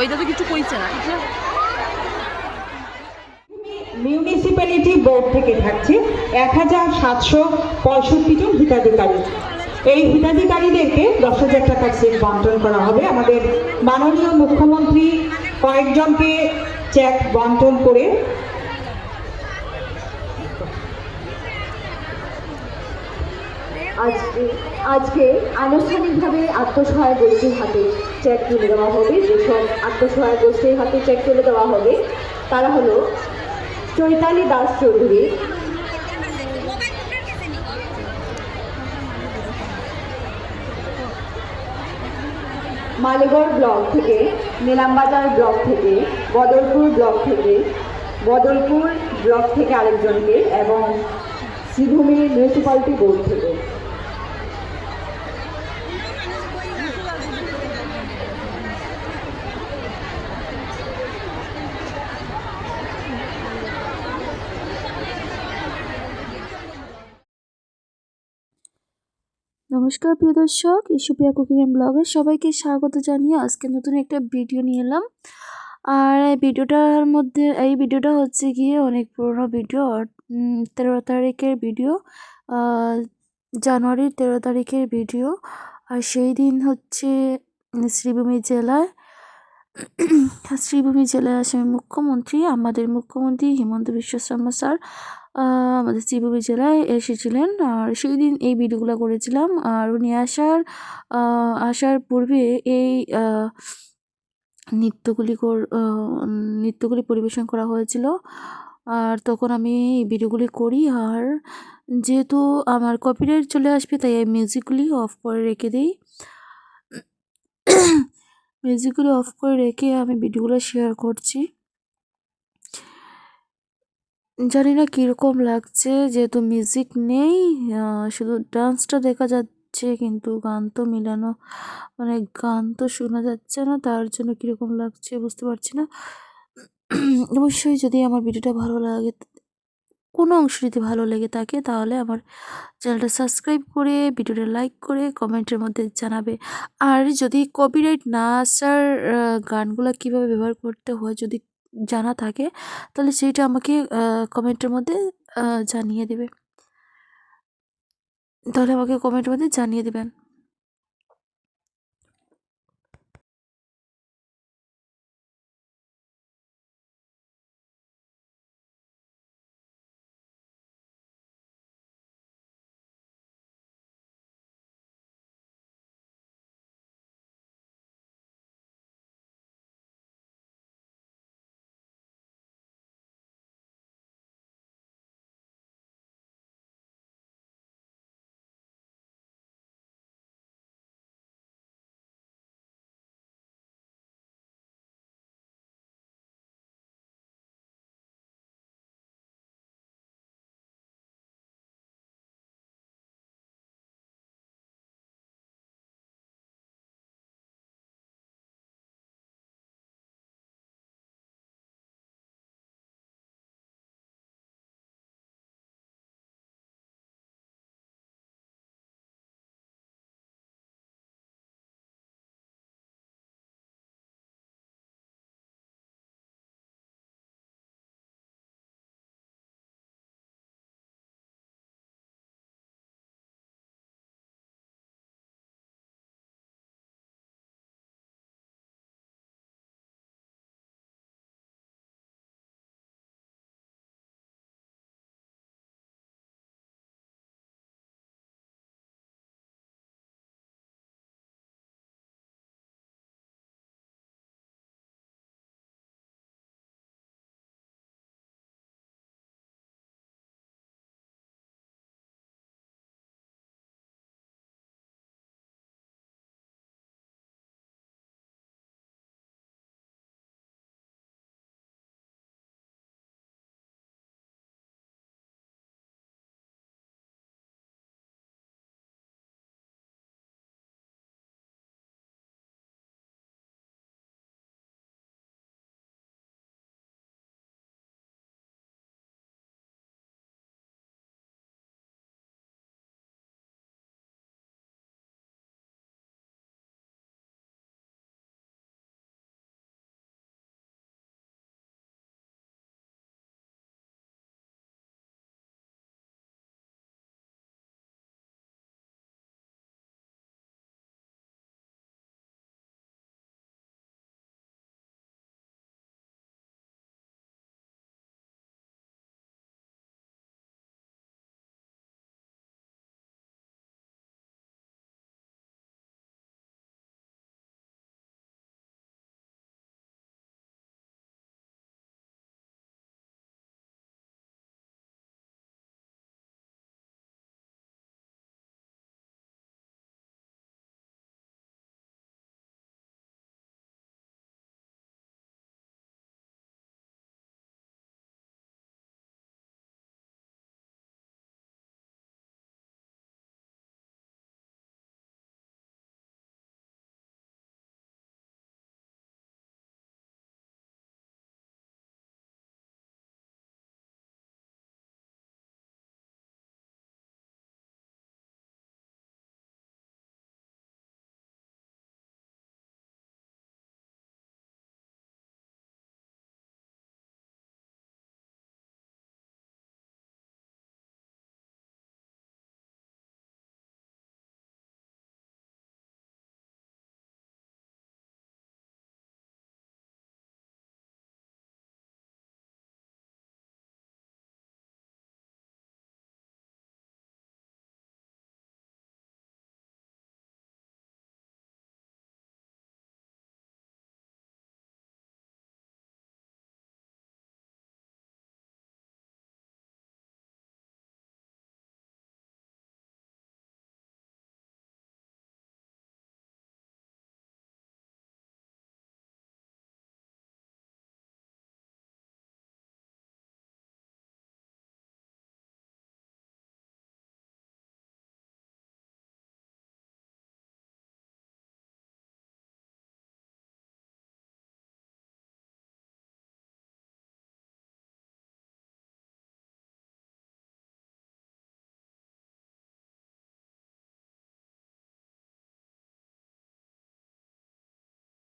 ওইটা তো কিছু কইছে না, ঠিক না? মিউনিসিপ্যালিটি বোর্ড থেকে থাকছে এক হাজার সাতশো পঁয়ষট্টি জন হিতাধিকারী। এই হিতাধিকারীদেরকে দশ হাজার টাকার চেক বন্টন করা হবে। আমাদের মাননীয় মুখ্যমন্ত্রী কয়েকজনকে চেক বন্টন করে আজকে আজকে আনুষ্ঠানিকভাবে আত্মসহায়ক গোষ্ঠীর হাতে চেক তুলে দেওয়া হবে। যেসব আত্মসহায়ক গোষ্ঠীর হাতে চেক তুলে দেওয়া হবে, তারা হলো চৈতালি দাস চৌধুরী, মালেগড় ব্লক থেকে, নীলামবাজার ব্লক থেকে বদলপুর ব্লক থেকে বদলপুর ব্লক থেকে আরেকজনকে এবং শ্রীভূমি মিউনিসিপ্যালিটি বোর্ড থেকে। নমস্কার, প্রিয় দর্শক। ইস্যুপিয়া কুকিং এন্ড ব্লগে সবাইকে স্বাগত জানিয়ে আজকে নতুন একটা ভিডিও নিয়ে এলাম। আর এই ভিডিওটার মধ্যে, এই ভিডিওটা হচ্ছে গিয়ে অনেক পুরনো ভিডিও। তেরো তারিখের ভিডিও জানুয়ারির তেরো তারিখের ভিডিও। আর সেই দিন হচ্ছে শ্রীভূমি জেলায় শ্রীভূমি জেলায় আসে মুখ্যমন্ত্রী, আমাদের মুখ্যমন্ত্রী হিমন্ত বিশ্ব শর্মা স্যার। আমাদের শ্রীভূমি জেলায় এসেছিলেন। আর সেই দিন এই ভিডিওগুলো করেছিলাম। আর উনি আসার আসার পূর্বে এই নৃত্যগুলি নৃত্যগুলি পরিবেশন করা হয়েছিল। আর তখন আমি এই ভিডিওগুলি করি। আর যেহেতু আমার কপিরাইট চলে আসবে, তাই এই মিউজিকগুলি অফ করে রেখে দিই। মিউজিকগুলি অফ করে রেখে আমি ভিডিওগুলো শেয়ার করছি। জানি না কীরকম লাগছে, যেহেতু মিউজিক নেই শুধু ডান্সটা দেখা যাচ্ছে, কিন্তু গান তো মিলানো মানে গান তো শোনা যাচ্ছে না, তার জন্য কীরকম লাগছে বুঝতে পারছি না। অবশ্যই যদি আমার ভিডিওটা ভালো লাগে, কোনো অংশ যদি ভালো লেগে থাকে, তাহলে আমার চ্যানেলটা সাবস্ক্রাইব করে ভিডিওটা লাইক করে কমেন্টের মধ্যে জানাবে। আর যদি কপিরাইট না আসার গানগুলো কীভাবে ব্যবহার করতে হয়, যদি জানা থাকে, তাহলে সেইটা আমাকে কমেন্টের মধ্যে জানিয়ে দেবে। তাহলে আমাকে কমেন্টের মধ্যে জানিয়ে দেবেন।